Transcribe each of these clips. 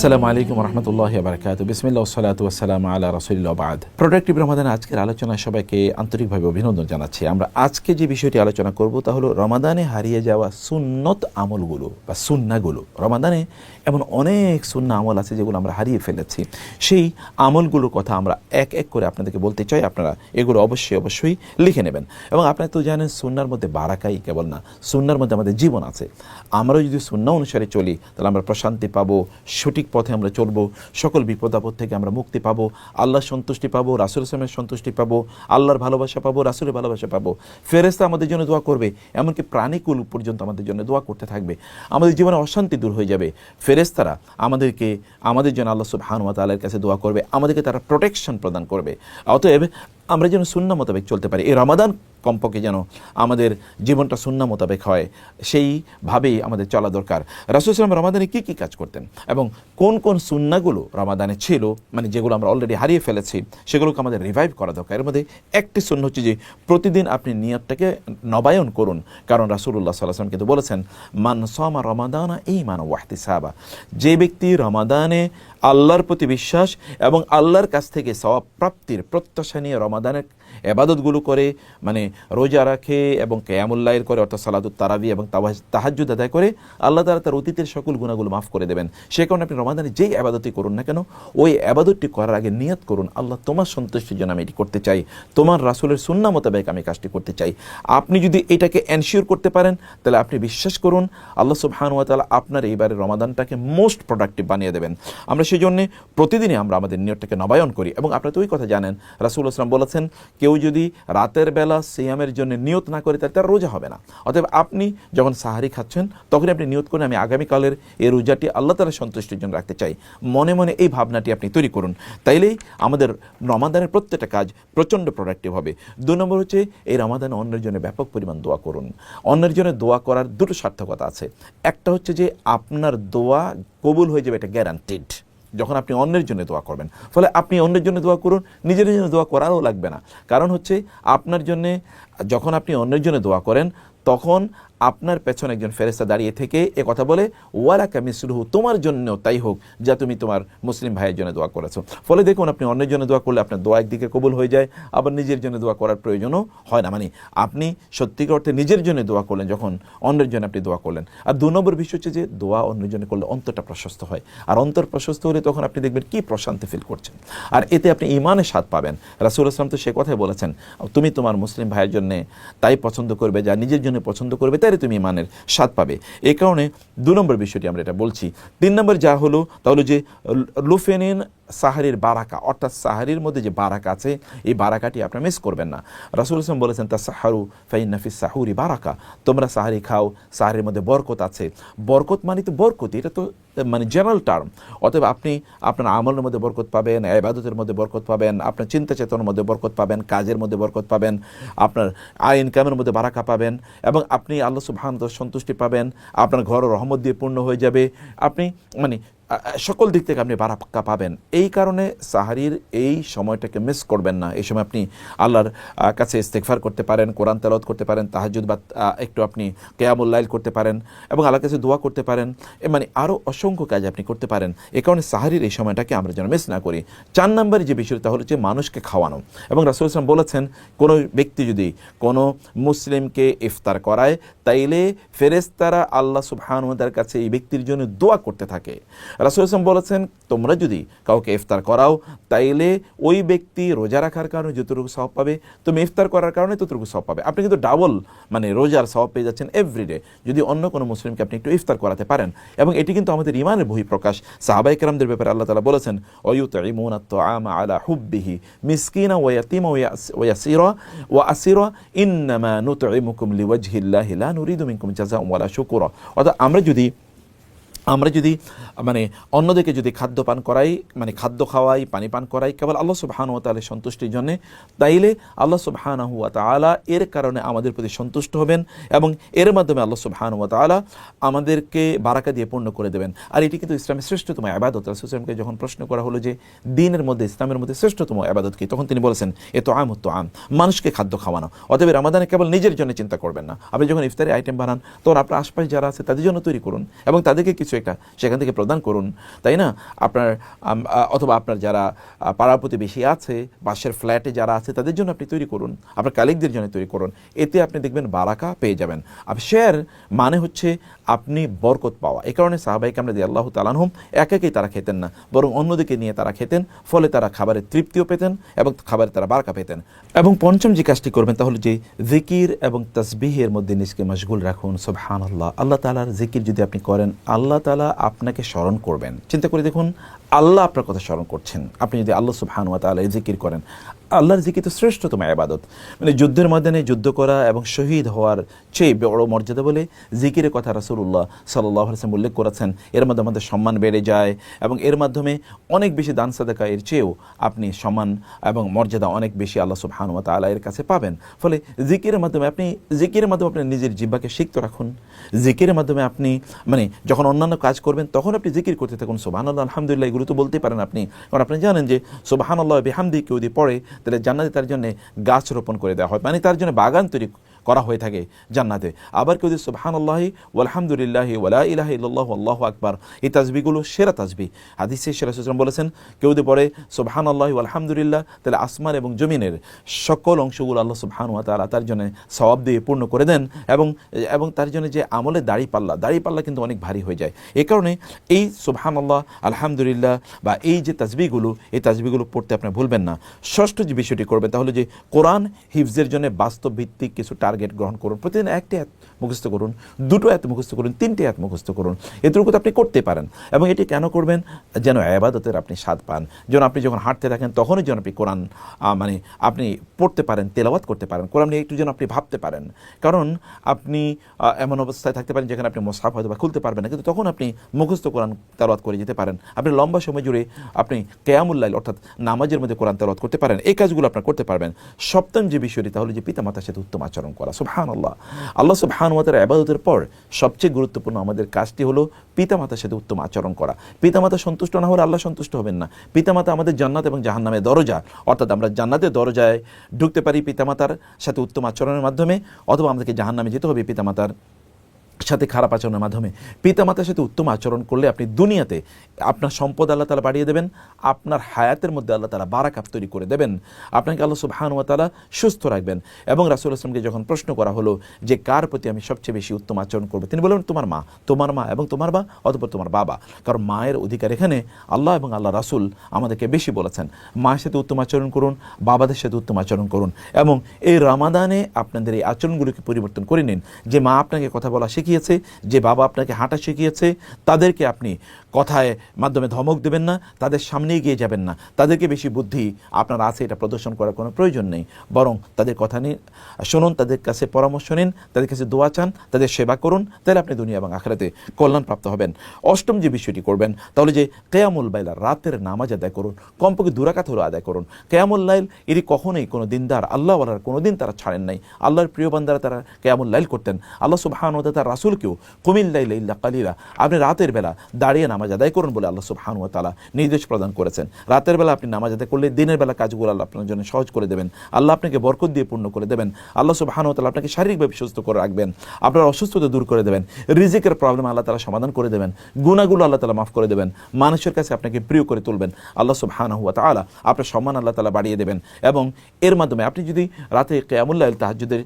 আসসালামু আলাইকুম রহমতুল্লাহ বারকাত বিসমিল্লা সালাতু আসসালাম আল্লাহ রসুল্লাহ বাদ। প্রোডাক্টিভ রমাদান আজকের আলোচনায় সবাইকে আন্তরিকভাবে অভিনন্দন জানাচ্ছি। আমরা আজকে যে বিষয়টি আলোচনা করব তা হলো রমাদানে হারিয়ে যাওয়া সুন্নত আমলগুলো বা সুন্নাগুলো। রমাদানে এমন অনেক সুন্না আমল আছে যেগুলো আমরা হারিয়ে ফেলেছি। সেই আমলগুলোর কথা আমরা এক এক করে আপনাদেরকে বলতে চাই। আপনারা এগুলো অবশ্যই অবশ্যই লিখে নেবেন। এবং আপনারা তো জানেন, সুন্নার মধ্যে বারাকাই কেবল না, সুন্নার মধ্যে আমাদের জীবন আছে। আমরাও যদি সুন্না অনুসারে চলি, তাহলে আমরা প্রশান্তি পাবো, সঠিক পথে আমরা চলবো, সকল বিপদ আপদ থেকে আমরা মুক্তি পাবো, আল্লাহর সন্তুষ্টি পাবো রাসুল ইসলামের সন্তুষ্টি পাবো, আল্লাহর ভালোবাসা পাবো, রাসুলের ভালোবাসা পাবো। ফেরেস্তা আমাদের জন্য দোয়া করবে, এমনকি প্রাণীকুল পর্যন্ত আমাদের জন্য দোয়া করতে থাকবে। আমাদের জীবনে অশান্তি দূর হয়ে যাবে। ফেরেস্তারা আমাদেরকে, আমাদের জন্য আল্লাহ সুবহানুয়া তালের কাছে দোয়া করবে, আমাদেরকে তারা প্রোটেকশন প্রদান করবে। অতএব আমরা যেন শূন্য মোতাবেক চলতে পারি। এই রমাদান কমপক্ষে যেন আমাদের জীবনটা শূন্য মোতাবেক হয়, সেইভাবেই আমাদের চলা দরকার। রাসুল ইসলাম রমাদানে কী কী কাজ করতেন এবং কোন কোন সুন্নাগুলো রমাদানে ছিল মানে যেগুলো আমরা অলরেডি হারিয়ে ফেলেছি, সেগুলোকে আমাদের রিভাইভ করা দরকার। এর মধ্যে একটি শূন্য হচ্ছে যে, প্রতিদিন আপনি নিয়তটাকে নবায়ন করুন। কারণ রাসুল্লাহ সাল্লাম কিন্তু বলেছেন, মান সমা রমাদানা এই মান ওয়াহতি সাহাবা যে ব্যক্তি রমাদানে আল্লাহর প্রতি বিশ্বাস এবং আল্লাহর কাছ থেকে সওয়াব প্রাপ্তির প্রত্যাশা নিয়ে রমাদানের এবাদতগুলো করে মানে রোজা রাখে এবং কেয়ামুল্লাহের করে, অর্থাৎ সালাদুত তারাবি এবং তাহাজুদ আদায় করে, আল্লাহ তালা তার অতীতের সকল গুণাগুলো মাফ করে দেবেন। সে কারণে আপনি রমাদানে যেই আবাদতই করুন না কেন, ওই আবাদতটি করার আগে নিয়ত করুন, আল্লাহ তোমার সন্তুষ্টির জন্য আমি এটি করতে চাই, তোমার রাসুলের সুন্না মোতাবেক আমি কাজটি করতে চাই। আপনি যদি এটাকে এনশিওর করতে পারেন, তাহলে আপনি বিশ্বাস করুন, আল্লাহ সুবহানুয়া তালা আপনার এইবারের রমাদানটাকে মোস্ট প্রোডাক্টিভ বানিয়ে দেবেন। আমরা সেই জন্যে প্রতিদিনই আমরা আমাদের নিয়তটাকে নবায়ন করি এবং আপনারা তো ওই কথা জানেন রাসুল আসলাম বলেছেন, কেউ যদি রাতের বেলা সিয়ামের জন্য নিয়ত না করে, তাহলে তার রোজা হবে না। অতএব আপনি যখন সাহারি খাচ্ছেন, তখনই আপনি নিয়ত করেন, আমি আগামীকালের এই রোজাটি আল্লাহ তালা সন্তুষ্টির জন্য রাখতে চাই। মনে মনে এই ভাবনাটি আপনি তৈরি করুন। তাইলেই আমাদের রমাদানের প্রত্যেকটা কাজ প্রচণ্ড প্রোডাক্টিভ হবে। দু নম্বর হচ্ছে, এই রমাদানে অন্যের জন্য ব্যাপক পরিমাণ দোয়া করুন। অন্যের জন্য দোয়া করার দুটো সার্থকতা আছে। একটা হচ্ছে যে, আপনার দোয়া কবুল হয়ে যাবে, এটা গ্যারান্টিড যখন আপনি অন্যের জন্য দোয়া করবেন। ফলে আপনি অন্যের জন্য দোয়া করুন, নিজের জন্য দোয়া করারও লাগবে না। কারণ হচ্ছে, আপনার জন্যে, যখন আপনি অন্যের জন্য দোয়া করেন, তখন আপনার পেছনে একজন ফেরেস্তা দাঁড়িয়ে থেকে এ কথা বলে, ওয়ালাকা মিসলুহু, তোমার জন্য তাই হোক যা তুমি তোমার মুসলিম ভাইয়ের জন্য দোয়া করেছ। ফলে দেখুন, আপনি অন্যের জন্য দোয়া করলে আপনার দোয়া একদিকে কবুল হয়ে যায়, আবার নিজের জন্য দোয়া করার প্রয়োজনও হয় না। মানে আপনি সত্যিকার অর্থে নিজের জন্য দোয়া করলেন, যখন অন্যের জন্য আপনি দোয়া করলেন। আর দু নম্বর বিষয় হচ্ছে যে দোয়া অন্যের জন্য করলে অন্তরটা প্রশস্ত হয়। আর অন্তর প্রশস্ত হলে তখন আপনি দেখবেন কি প্রশান্তি ফিল করছেন। আর এতে আপনি ইমানের স্বাদ পাবেন। রাসুল আসলাম তো সে কথাই বলেছেন, তুমি তোমার মুসলিম ভাইয়ের জন্য তাই পছন্দ করবে যা নিজের জন্য পছন্দ করবে, তাই তুমি ইমানের স্বাদ পাবে। এ কারণে দু নম্বর বিষয়টি আমরা এটা বলছি। তিন নম্বর যা হলো তাহলে যে লুফেনিন সাহারির বারাকা, অর্থাৎ সাহারির মধ্যে যে বারাকা আছে, এই বারাকাটি আপনারা মিস করবেন না। রাসুল ইসলাম বলেছেন তা সাহারু ফাইন নাফিস সাহুরি বারাকা। তোমরা সাহারি খাও, সাহারির মধ্যে বরকত আছে। বরকত মানে তো বরকত, এটা তো মানে জেনারেল টার্ম অতএব আপনি আপনার আমলের মধ্যে বরকত পাবেন আবাদতের মধ্যে বরকত পাবেন, আপনার চিন্তা চেতনার মধ্যে বরকত পাবেন, কাজের মধ্যে বরকত পাবেন, আপনার আয় ইনকামের মধ্যে বারাকা পাবেন, এবং আপনি আল্লাহ সুবহান সন্তুষ্টি পাবেন, আপনার ঘর রহমত দিয়ে পূর্ণ হয়ে যাবে। আপনি মানে সকল দিক থেকে আপনি বারাক্কা পাবেন। এই কারণে সাহারির এই সময়টাকে মিস করবেন না। এই সময় আপনি আল্লাহর কাছে ইস্তেকফার করতে পারেন, কোরআন তেলত করতে পারেন তাহাজুদ বা একটু আপনি কেয়ামুল্লাইল করতে পারেন এবং আল্লাহর কাছে দোয়া করতে পারেন। এ মানে আরও অসংখ্য কাজ আপনি করতে পারেন। এ কারণে সাহারির এই সময়টাকে আমরা যেন মিস না করি। চার নম্বরে যে বিষয়টা হলো যে মানুষকে খাওয়ানো এবং রাসুল ইসলাম বলেছেন, কোনো ব্যক্তি যদি কোনো মুসলিমকে ইফতার করায়, তাইলে ফেরেস্তারা আল্লাহ সুবহানুদার কাছে এই ব্যক্তির জন্য দোয়া করতে থাকে। রাসুল ইসলাম বলেছেন, তোমরা যদি কাউকে ইফতার করাও, তাইলে ওই ব্যক্তি রোজা রাখার কারণে যতটুকু সব পাবে, তুমি ইফতার করার কারণে ততটুকু সব পাবে। আপনি কিন্তু ডাবল মানে রোজার সব পেয়ে যাচ্ছেন এভরিডে যদি অন্য কোনো মুসলিমকে আপনি একটু ইফতার করাতে পারেন। এবং এটি কিন্তু আমাদের ইমানের বহিঃপ্রকাশ সাহাবাই কেরামদের ব্যাপারে আল্লাহ তালা বলেছেন অয়ুত ইমুন আমা আলা হুব্বিহি মিসকিনা ওয়াতিমা ওয়াসিরা ওয়া আসিরা, ইন্নামা নুতইমুকুম লিওয়াজহিল্লাহি লা নুরিদু মিনকুম জাযাআ ওয়ালা শুকুরা। অর্থাৎ আমরা যদি আমরা যদি মানে অন্যদেরকে যদি খাদ্য পান করাই মানে খাদ্য খাওয়াই, পানি পান করাই, কেবল আল্লাহ সুবাহানু তালের সন্তুষ্টির জন্যে, তাইলে আল্লাহ সুবাহানহু তালা এর কারণে আমাদের প্রতি সন্তুষ্ট হবেন এবং এর মাধ্যমে আল্লাহ সুবাহানু তালা আমাদেরকে বারাকা দিয়ে পূর্ণ করে দেবেন। আর এটি কিন্তু ইসলামের শ্রেষ্ঠতম আবাদত রাসুলামকে যখন প্রশ্ন করা হলো যে, দিনের মধ্যে, ইসলামের মধ্যে শ্রেষ্ঠতম আবাদত কি? তখন তিনি বলেছেন, এ তো আম তো আম মানুষকে খাদ্য খাওয়ানো। অতএব রামাদানে কেবল নিজের জন্য চিন্তা করবেন না। আপনি যখন ইফতারি আইটেম বানান, তখন আপনার আশপাশে যারা আছে, তাদের জন্য তৈরি করুন এবং তাদেরকে কিছু একটা সেখান থেকে প্রদান করুন, তাই না? আপনার অথবা আপনার যারা পাড়া প্রতিবেশী আছে, পাশের ফ্ল্যাটে যারা আছে, তাদের জন্য আপনি তৈরি করুন, আপনার কালিকদের জন্য তৈরি করুন, এতে আপনি দেখবেন বারাকা পেয়ে যাবেন। আর শেয়ার মানে হচ্ছে আপনি বরকত পাওয়া এই কারণে সাহাবাইকে আমরা দিয়ে আল্লাহ তালানহম একাকেই তারা খেতেন না, বরং অন্যদিকে নিয়ে তারা খেতেন, ফলে তারা খাবারের তৃপ্তিও পেতেন এবং খাবারে তারা বারাকা পেতেন। এবং পঞ্চম যে কাজটি করবেন তাহলে যে জিকির এবং তসবিহের মধ্যে নিজকে মশগুল রাখুন সুবহান আল্লাহ আল্লাহ তালার জিকির যদি আপনি করেন, আল্লাহ তালা আপনাকে স্মরণ করবেন। চিন্তা করে দেখুন, আল্লাহ আপনার কথা স্মরণ করছেন। আপনি যদি আল্লাহ সুবহানুয়া তালা জিকির করেন আল্লাহর জিকির তো শ্রেষ্ঠতম আবাদত মানে যুদ্ধের ময়দানে যুদ্ধ করা এবং শহীদ হওয়ার চেয়ে বড় মর্যাদা বলে জিকিরের কথা রাসূলুল্লাহ সাল্লাহ হাসলাম উল্লেখ করেছেন। এর মধ্যে আমাদের সম্মান বেড়ে যায় এবং এর মাধ্যমে অনেক বেশি দান সাদাকা এর চেয়েও আপনি সম্মান এবং মর্যাদা অনেক বেশি আল্লাহ সুবহান ওয়া তাআলা এর কাছে পাবেন। ফলে জিকিরের মাধ্যমে আপনি, জিকিরের মাধ্যমে আপনি নিজের জিব্বাকে সিক্ত রাখুন। জিকিরের মাধ্যমে আপনি মানে যখন অন্যান্য কাজ করবেন তখন আপনি জিকির করতে থাকুন। সোবাহান আল্লাহ আলহামদুলিল্লাহ, এগুলো তো বলতেই পারেন আপনি। কারণ আপনি জানেন যে সোবাহান আল্লাহ বেহামদি কেউ যদি পড়ে তাহলে জান্নাতে তার জন্য গাছ রোপণ করে দেওয়া হয়। মানে তার জন্য বাগান তৈরি করা হয়ে থাকে জান্নাতে। আবার কেউ যদি সুবহান আল্লাহি ওয়ালহামদুলিল্লাহি ওয়ালা ইলাহা ইল্লাল্লাহ আল্লাহ আকবার, এই তাজবিগুলো সেরা তাজবি। হাদিসে সেরা সুসলাম বলেছেন, কেউ যদি পড়ে সুবহান আল্লাহি আলহামদুলিল্লাহ তাহলে আসমান এবং জমিনের সকল অংশগুলো আল্লাহ সুবহান ওয়া তাআলা তার জন্য সওয়াব দিয়ে পূর্ণ করে দেন এবং এবং তার জন্য যে আমলে দাড়ি পাল্লা দাড়ি পাল্লা কিন্তু অনেক ভারী হয়ে যায়। এই কারণে এই সুবহান আল্লাহ আলহামদুলিল্লাহ বা এই যে তাজবিগুলো, এই তাজবিগুলো পড়তে আপনি ভুলবেন না। ষষ্ঠ যে বিষয়টি করবে তাহলে যে কোরআন হিফজের জন্য বাস্তব ভিত্তিক কিছু টার্গেট গ্রহণ করুন। প্রতিদিন একটি হাত মুখস্থ করুন, দুটো হাত মুখস্থ করুন, তিনটে হাত মুখস্থ করুন। এটুকু তো আপনি করতে পারেন এবং এটি কেন করবেন? যেন আবাদতের আপনি স্বাদ পান। যেন আপনি যখন হাঁটতে থাকেন তখনই যেন আপনি কোরআন মানে আপনি পড়তে পারেন, তেলাওয়াত করতে পারেন। কোরআন নিয়ে একটু যেন আপনি ভাবতে পারেন। কারণ আপনি এমন অবস্থায় থাকতে পারেন যেখানে আপনি মোসাফ হয়তো বা খুলতে পারবেন না, কিন্তু তখন আপনি মুখস্থ কোরআন তেলাওয়াত করে যেতে পারেন। আপনি লম্বা সময় জুড়ে আপনি কেয়ামুল্লাইল অর্থাৎ নামাজের মধ্যে কোরআন তেলাওয়াত করতে পারেন। এই কাজগুলো আপনার করতে পারবেন। সপ্তম যে বিষয়টি তাহলে যে পিতামাতার সাথে উত্তম আচরণ করা। সুবহান আল্লাহ আল্লাহ সুবহান ওয়াতের আবাদতের পর সবচেয়ে গুরুত্বপূর্ণ আমাদের কাজটি হলো পিতামাতার সাথে উত্তম আচরণ করা। পিতামাতা সন্তুষ্ট না হলে আল্লাহ সন্তুষ্ট হবেন না। পিতামাতা আমাদের জান্নাত এবং জাহান্নামের দরজা। অর্থাৎ আমরা জান্নাতের দরজায় ঢুকতে পারি পিতামাতার সাথে উত্তম আচরণের মাধ্যমে, অথবা আমাদেরকে জাহান্নামে যেতে হবে পিতামাতার সাথে খারাপ আচরণের মাধ্যমে পিতামাতার সাথে উত্তম আচরণ করলে আপনি দুনিয়াতে আপনার সম্পদ আল্লাহ তালা বাড়িয়ে দেবেন, আপনার হায়াতের মধ্যে আল্লাহ তালা বারাকাপ তৈরি করে দেবেন। আপনাকে আল্লাহ সুবহান ওয়া তাআলা সুস্থ রাখবেন এবং রাসুল আসলামকে যখন প্রশ্ন করা হলো যে কার প্রতি আমি সবচেয়ে বেশি উত্তম আচরণ করব, তিনি বললেন, তোমার মা তোমার মা এবং তোমার বা অথবা তোমার বাবা। কারণ মায়ের অধিকার এখানে আল্লাহ এবং আল্লাহ রাসুল আমাদেরকে বেশি বলেছেন। মায়ের সাথে উত্তম আচরণ করুন, বাবাদের সাথে উত্তম আচরণ করুন এবং এই রামাদানে আপনাদের এই আচরণগুলোকে পরিবর্তন করে নিন। যে মা আপনাকে কথা বলা শিখিয়েছে যে বাবা আপনাকে হাঁটা শিখিয়েছে, তাদেরকে আপনি কথায় মাধ্যমে ধমক দেবেন না, তাদের সামনে এগিয়ে যাবেন না। তাদেরকে বেশি বুদ্ধি আপনার আছে, এটা প্রদর্শন করার কোনো প্রয়োজন নেই। বরং তাদের কথা নিন, শুনুন, তাদের কাছে পরামর্শ নিন, তাদের কাছে দোয়া চান, তাদের সেবা করুন, তাহলে আপনি দুনিয়া এবং আখরাতে কল্যাণপ্রাপ্ত হবেন। অষ্টম যে বিষয়টি করবেন, তাহলে যে কেয়ামুল বাইলা রাতের নামাজ আদায় করুন, কমপক্ষে দুরাকাত হলো আদায় করুন। কেয়ামুল লাইল, এটি কখনোই কোনো দিনদার আল্লাহ আল্লাহর কোনো দিন তারা ছাড়েন নাই। আল্লাহর প্রিয় বান্দারা তারা কেয়ামুল লাইল করতেন। আল্লাহ সুবহান ও তার রাসুলকেও, কুমিল লাইল ইল্লা কালিরা আপনি রাতের বেলা দাঁড়িয়ে নামাজ আদায় করুন বলে আল্লাহ সুবহান তালা নির্দেশ প্রদান করেছেন। রাতের বেলা আপনি নামাজ আদায় করলে দিনের বেলা কাজগুলো আল্লাহ আপনার জন্য সহজ করে দেবেন। আল্লাহ আপনাকে বরকত দিয়ে পূর্ণ করে দেবেন। আল্লাহ সুবহান তালা আপনাকে শারীরিকভাবে সুস্থ করে রাখবেন। আপনার অসুস্থতা দূর করে দেবেন। রিজিকের প্রবলেম আল্লাহ তালা সমাধান করে দেবেন। গুণাগুলো আল্লাহ তালা মাফ করে দেবেন। মানুষের কাছে আপনাকে প্রিয় করে তুলবেন। আল্লাহ সুবহান হুয়া তালা আপনার সম্মান আল্লাহ তালা বাড়িয়ে দেবেন। এবং এর মাধ্যমে আপনি যদি রাতে কেয়ামুল্লাইল তাহাজুদের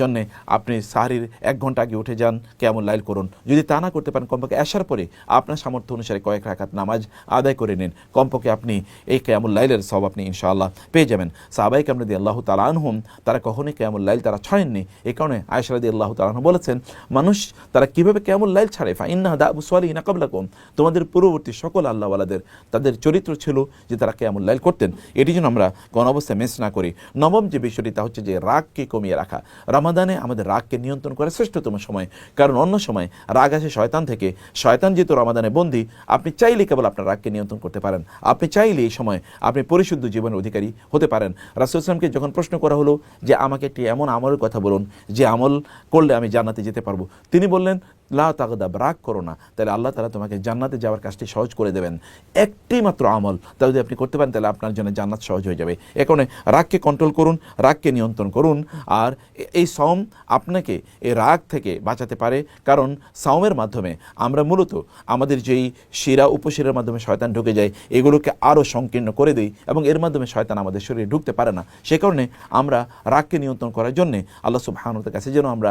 জন্য আপনি সাহারির এক ঘণ্টা আগে উঠে যান। কেমন লাইল করুন। যদি তা না করতে পারেন, কমপক্ষে আসার পরে আপনার সামর্থ্য অনুসারে কয়েক রাখাত নামাজ আদায় করে নিন। কমপক্ষে আপনি এই কেমন কেয়ামুল্লাইলের সব আপনি ইনশাআল্লাহ পেয়ে যাবেন। সাহাবাই কামরাদি আল্লাহ তালা আনহুম, তারা কখনোই কেয়ামুল্লাইল তারা ছাড়েননি। এ কারণে আয়সারাদি আল্লাহ তালাহ বলেছেন, মানুষ, তারা কীভাবে কেয়ামুল্লাইল ছাড়ে? ফাইন্না দা না কাবলাকুম তোমাদের পূর্ববর্তী সকল আল্লাহওয়ালাদের, তাদের চরিত্র ছিল যে তারা কেমন কেয়ামুল্লাইল করতেন। এটি যেন আমরা কোন অবস্থায় মিস না করি। নবম যে বিষয়টি, তা হচ্ছে যে রাগকে কমিয়ে রাখা। রামাদানে আমাদের রাগকে নিয়ন্ত্রণ করা শ্রেষ্ঠতম সময় কারণ অন্য সময় রাগ আসে শয়তান থেকে। শয়তান যেহেতু রমাদানে বন্দি, আপনি চাইলে কেবল আপনার রাগকে নিয়ন্ত্রণ করতে পারেন। আপনি চাইলে এই সময় আপনি পরিশুদ্ধ জীবনের অধিকারী হতে পারেন। রাসুল ইসলামকে যখন প্রশ্ন করা হলো যে, আমাকে একটি এমন আমলের কথা বলুন, যে আমল করলে আমি জান্নাতে যেতে পারব? তিনি বললেন লা তাগদাব, রাগ করো না। তাহলে আল্লাহ তালা তোমাকে জান্নাতে যাওয়ার কাজটি সহজ করে দেবেন। একটি মাত্র আমল তা যদি আপনি করতে পারেন, তাহলে আপনার জন্য জান্নাত সহজ হয়ে যাবে। এ কারণে রাগকে কন্ট্রোল করুন, রাগকে নিয়ন্ত্রণ করুন, আর এই সম আপনাকে এই রাগ থেকে বাঁচাতে পারে। কারণ সাওমের মাধ্যমে আমরা মূলত আমাদের যেই শিরা উপশিরার মাধ্যমে শয়তান ঢুকে যায়, এগুলোকে আরও সংকীর্ণ করে দিই এবং এর মাধ্যমে শয়তান আমাদের শরীরে ঢুকতে পারে না। সে কারণে আমরা রাগকে নিয়ন্ত্রণ করার জন্যে আল্লাহ সুবহানুর কাছে যেন আমরা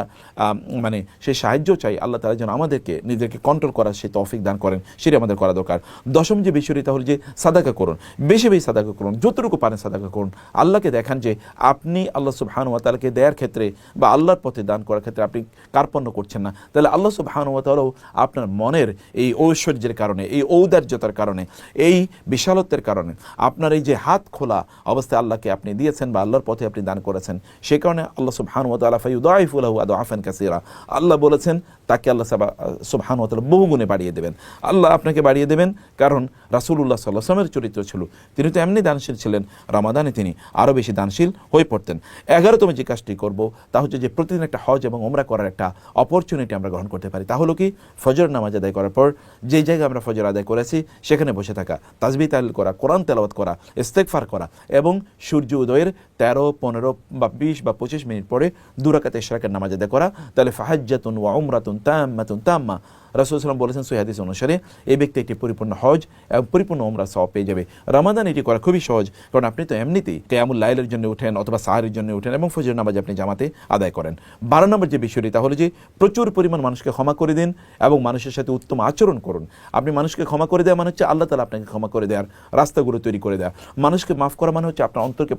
মানে সেই সাহায্য চাই, আল্লাহ তালা যেন আমাদেরকে, নিজেদেরকে কন্ট্রোল করার সেই তৌফিক দান করেন সেটা আমাদের করা দরকার। দশম যে বিষয়টি তাহলে যে সাদাকা করুন। বেশি বেশি সাদাকা করুন, যতটুকু পারেন সাদাকা করুন। আল্লাহকে দেখান যে আপনি আল্লাহ সুবহানু তালাকে দেওয়ার ক্ষেত্রে বা আল্লাহর পথে দান করার ক্ষেত্রে আপনি কার্পণ্য করছেন না। তাহলে আল্লাহ সুবহানু তালাও আপনার মনের এই ঐশ্বর্যের কারণে, এই ঔদার্যতার কারণে, এই বিশালত্বের কারণে, আপনার এই যে হাত খোলা অবস্থায় আল্লাহকে আপনি দিয়েছেন বা আল্লাহর পথে আপনি দান করেছেন, সে কারণে আল্লাহ সুবহানু তালা ফাইউদাইফুল্লাহু আদু আফান কাসিরা। আল্লাহ বলেছেন, তাকে আল্লাহ সুবহানু তালা বহু গুণে বাড়িয়ে দেবেন। আল্লাহ আপনাকে বাড়িয়ে দেবেন, কারণ রাসূলুল্লাহ সাল্লাহ আসলামের চরিত্র ছিল। তিনি তো এমনি দানশীল ছিলেন, রামাদানে তিনি আরও বেশি দানশীল হয়ে পড়তেন। এগারোতম যে কাজটি করব, তা হচ্ছে যে প্রতিদিন একটা হজ এবং ওমরা করার একটা অপরচুনিটি আমরা গ্রহণ করতে পারি। তা হলো কি, ফজর নামাজ আদায় করার পর যে জায়গায় আমরা ফজর আদায় করেছি, সেখানে বসে থাকা তাজবি তাল করা, কোরআন তেলাওয়াত করা ইস্তেকফার করা এবং সূর্য উদয়ের তেরো, পনেরো বা বিশ বা পঁচিশ মিনিট পরে দুরাকাতে ইশরাকের নামাজ আদায় করা। তাহলে ফাহাজ্জাতুন ওয়া উমরাতুন تامة تامة রাসূল সাল্লাম বলেছেন সহিদিস অনুসারে, এই ব্যক্তি একটি পরিপূর্ণ হজ এবং পরিপূর্ণ ওমরা সওয়াব পেয়ে যাবে। রমাদান এটি করা খুবই সহজ, কারণ আপনি তো এমনিতেই কেয়ামুল লাইলের জন্য উঠেন অথবা সাহারের জন্য উঠেন এবং ফজর নামাজ আপনি জামাতে আদায় করেন। বারো নম্বর যে বিষয়টি তাহলে যে প্রচুর পরিমাণ মানুষকে ক্ষমা করে দিন এবং মানুষের সাথে উত্তম আচরণ করুন। আপনি মানুষকে ক্ষমা করে দেওয়া মানে হচ্ছে আল্লাহ তালা আপনাকে ক্ষমা করে দেওয়ার রাস্তাগুলো তৈরি করে দেওয়া মানুষকে মাফ করা মানে হচ্ছে আপনার অন্তরকে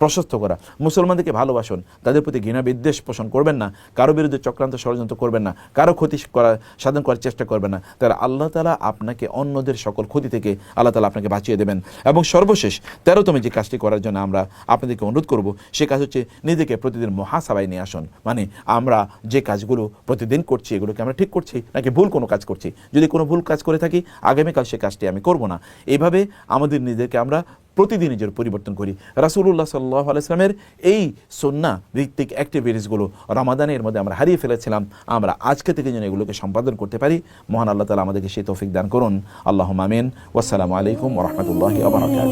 প্রশস্ত করা। মুসলমানদেরকে ভালোবাসুন, তাদের প্রতি ঘৃণা বিদ্বেষ পোষণ করবেন না, কারও বিরুদ্ধে চক্রান্ত ষড়যন্ত্র করবেন না, কারও ক্ষতি করা সাধন করার চেষ্টা করবেন না। তাহলে আল্লাহ তালা আপনাকে অন্যদের সকল ক্ষতি থেকে আল্লাহ তালা আপনাকে বাঁচিয়ে দেবেন। এবং সর্বশেষ তেরোতম যে কাজটি করার জন্য আমরা আপনাদেরকে অনুরোধ করব, সে কাজ হচ্ছে নিজেকে প্রতিদিন মহাসভায় নিয়ে আসুন। মানে আমরা যে কাজগুলো প্রতিদিন করছি, এগুলোকে আমরা ঠিক করছি নাকি ভুল কোনো কাজ করছি? যদি কোনো ভুল কাজ করে থাকি, আগামীকাল সে কাজটি আমি করব না। এভাবে আমাদের নিজেকে আমরা প্রতিদিন নিজের পরিবর্তন করি। রাসুল্লাহ সাল্লাহ আলাইসলামের এই সন্না ভিত্তিক অ্যাক্টিভিটিসগুলো রমাদানের মধ্যে আমরা হারিয়ে ফেলেছিলাম। আমরা আজকে থেকে যেন এগুলোকে সম্পাদন করতে পারি। মহান আল্লাহ তালা আমাদেরকে সেই তৌফিক দান করুন। আল্লাহ মামিন ওসালামু আলাইকুম রহমতুল্লাহ আবরকাত